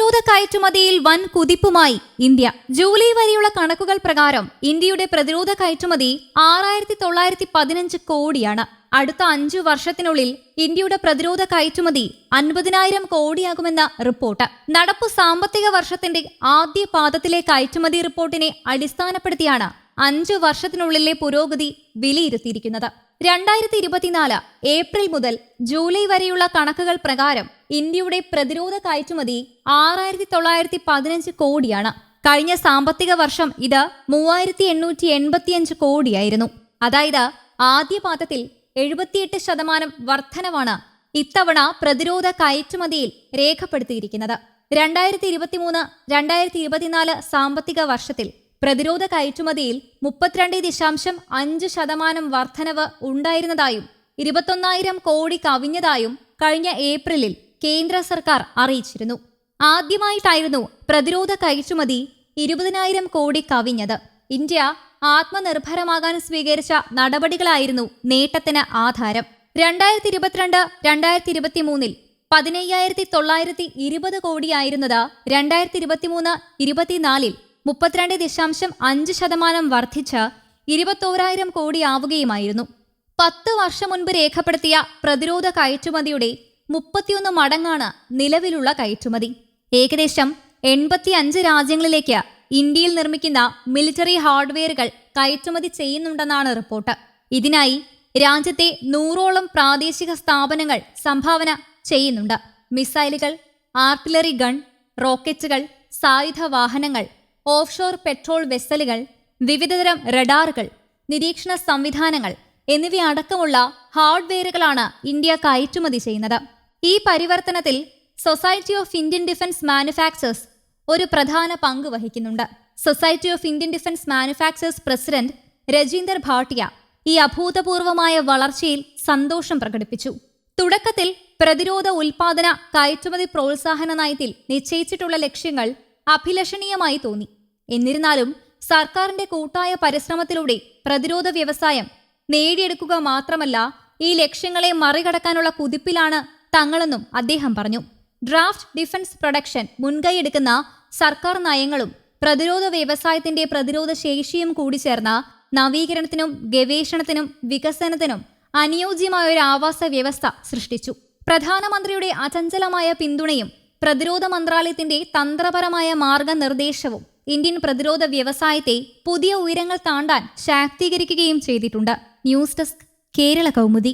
പ്രതിരോധ കയറ്റുമതിയിൽ വൻ കുതിപ്പുമായി India. July വരെയുള്ള കണക്കുകൾ പ്രകാരം ഇന്ത്യയുടെ പ്രതിരോധ കയറ്റുമതി ആറായിരത്തി തൊള്ളായിരത്തി പതിനഞ്ച് കോടിയാണ്. അടുത്ത അഞ്ചു വർഷത്തിനുള്ളിൽ ഇന്ത്യയുടെ പ്രതിരോധ കയറ്റുമതി അൻപതിനായിരം കോടിയാകുമെന്ന റിപ്പോർട്ട്. നടപ്പു സാമ്പത്തിക വർഷത്തിന്റെ ആദ്യ പാദത്തിലെ കയറ്റുമതി റിപ്പോർട്ടിനെ അടിസ്ഥാനപ്പെടുത്തിയാണ് അഞ്ചു വർഷത്തിനുള്ളിലെ പുരോഗതി വിലയിരുത്തിയിരിക്കുന്നത്. രണ്ടായിരത്തി ഇരുപത്തിനാല് ഏപ്രിൽ മുതൽ ജൂലൈ വരെയുള്ള കണക്കുകൾ പ്രകാരം ഇന്ത്യയുടെ പ്രതിരോധ കയറ്റുമതി ആറായിരത്തി തൊള്ളായിരത്തി പതിനഞ്ച് കോടിയാണ്. കഴിഞ്ഞ സാമ്പത്തിക വർഷം ഇത് മൂവായിരത്തി എണ്ണൂറ്റി എൺപത്തിയഞ്ച് കോടിയായിരുന്നു. അതായത് ആദ്യ പാദത്തിൽ എഴുപത്തിയെട്ട് ശതമാനം വർധനവാണ് ഇത്തവണ പ്രതിരോധ കയറ്റുമതിയിൽ രേഖപ്പെടുത്തിയിരിക്കുന്നത്. രണ്ടായിരത്തി ഇരുപത്തിമൂന്ന് രണ്ടായിരത്തി ഇരുപത്തിനാല് സാമ്പത്തിക വർഷത്തിൽ പ്രതിരോധ കയറ്റുമതിയിൽ മുപ്പത്തിരണ്ട് ദശാംശം അഞ്ച് ശതമാനം വർധനവ് ഉണ്ടായിരുന്നതായും ഇരുപത്തൊന്നായിരം കോടി കവിഞ്ഞതായും കഴിഞ്ഞ ഏപ്രിലിൽ കേന്ദ്ര സർക്കാർ അറിയിച്ചിരുന്നു. ആദ്യമായിട്ടായിരുന്നു പ്രതിരോധ കയറ്റുമതി ഇരുപതിനായിരം കോടി കവിഞ്ഞത്. ഇന്ത്യ ആത്മനിർഭരമാകാൻ സ്വീകരിച്ച നടപടികളായിരുന്നു നേട്ടത്തിന് ആധാരം. രണ്ടായിരത്തി ഇരുപത്തിരണ്ട് രണ്ടായിരത്തി ഇരുപത്തിമൂന്നിൽ പതിനയ്യായിരത്തി തൊള്ളായിരത്തി ഇരുപത് കോടിയായിരുന്നത് രണ്ടായിരത്തി ഇരുപത്തിമൂന്ന് ഇരുപത്തിനാലിൽ മുപ്പത്തിരണ്ട് ദശാംശം അഞ്ച് ശതമാനം വർദ്ധിച്ച് ഇരുപത്തോരായിരം കോടിയാവുകയുമായിരുന്നു പത്ത് വർഷം മുൻപ് രേഖപ്പെടുത്തിയ പ്രതിരോധ കയറ്റുമതിയുടെ മുപ്പത്തിയൊന്ന് മടങ്ങാണ് നിലവിലുള്ള കയറ്റുമതി. ഏകദേശം എൺപത്തി അഞ്ച് രാജ്യങ്ങളിലേക്ക് ഇന്ത്യയിൽ നിർമ്മിക്കുന്ന മിലിറ്ററി ഹാർഡ്വെയറുകൾ കയറ്റുമതി ചെയ്യുന്നുണ്ടെന്നാണ് റിപ്പോർട്ട്. ഇതിനായി രാജ്യത്തെ നൂറോളം പ്രാദേശിക സ്ഥാപനങ്ങൾ സംഭാവന ചെയ്യുന്നുണ്ട്. മിസൈലുകൾ ആർട്ടിലറി ഗൺ റോക്കറ്റുകൾ സായുധ വാഹനങ്ങൾ ഓഫ്ഷോർ പെട്രോൾ വെസലുകൾ വിവിധതരം റഡാറുകൾ നിരീക്ഷണ സംവിധാനങ്ങൾ എന്നിവയടക്കമുള്ള ഹാർഡ്വെയറുകളാണ് ഇന്ത്യ കയറ്റുമതി ചെയ്യുന്നത്. ഈ പരിവർത്തനത്തിൽ society of Indian defence manufacturers ഒരു പ്രധാന പങ്ക് വഹിക്കുന്നുണ്ട്. Society of Indian defence manufacturers president Rajinder Bhatia ഈ അഭൂതപൂർവമായ വളർച്ചയിൽ സന്തോഷം പ്രകടിപ്പിച്ചു. തുടക്കത്തിൽ പ്രതിരോധ ഉൽപാദന കയറ്റുമതി പ്രോത്സാഹന നയത്തിൽ നിശ്ചയിച്ചിട്ടുള്ള ലക്ഷ്യങ്ങൾ അഭിലഷണീയമായി തോന്നി. എന്നിരുന്നാലും സർക്കാരിന്റെ കൂട്ടായ പരിശ്രമത്തിലൂടെ പ്രതിരോധ വ്യവസായം നേടിയെടുക്കുക മാത്രമല്ല ഈ ലക്ഷ്യങ്ങളെ മറികടക്കാനുള്ള കുതിപ്പിലാണ് തങ്ങളെന്നും അദ്ദേഹം പറഞ്ഞു. ഡ്രാഫ്റ്റ് ഡിഫൻസ് പ്രൊഡക്ഷൻ മുൻകൈയെടുക്കുന്ന സർക്കാർ നയങ്ങളും പ്രതിരോധ വ്യവസായത്തിന്റെ പ്രതിരോധ ശേഷിയും കൂടി ചേർന്ന നവീകരണത്തിനും ഗവേഷണത്തിനും വികസനത്തിനും അനുയോജ്യമായ ഒരു ആവാസ വ്യവസ്ഥ സൃഷ്ടിച്ചു. പ്രധാനമന്ത്രിയുടെ അചഞ്ചലമായ പിന്തുണയും പ്രതിരോധ മന്ത്രാലയത്തിന്റെ തന്ത്രപരമായ മാർഗനിർദ്ദേശവും ഇന്ത്യൻ പ്രതിരോധ വ്യവസായത്തെ പുതിയ ഉയരങ്ങൾ താണ്ടാൻ ശാക്തീകരിക്കുകയും ചെയ്തിട്ടുണ്ട്. News desk Kerala Kaumudi.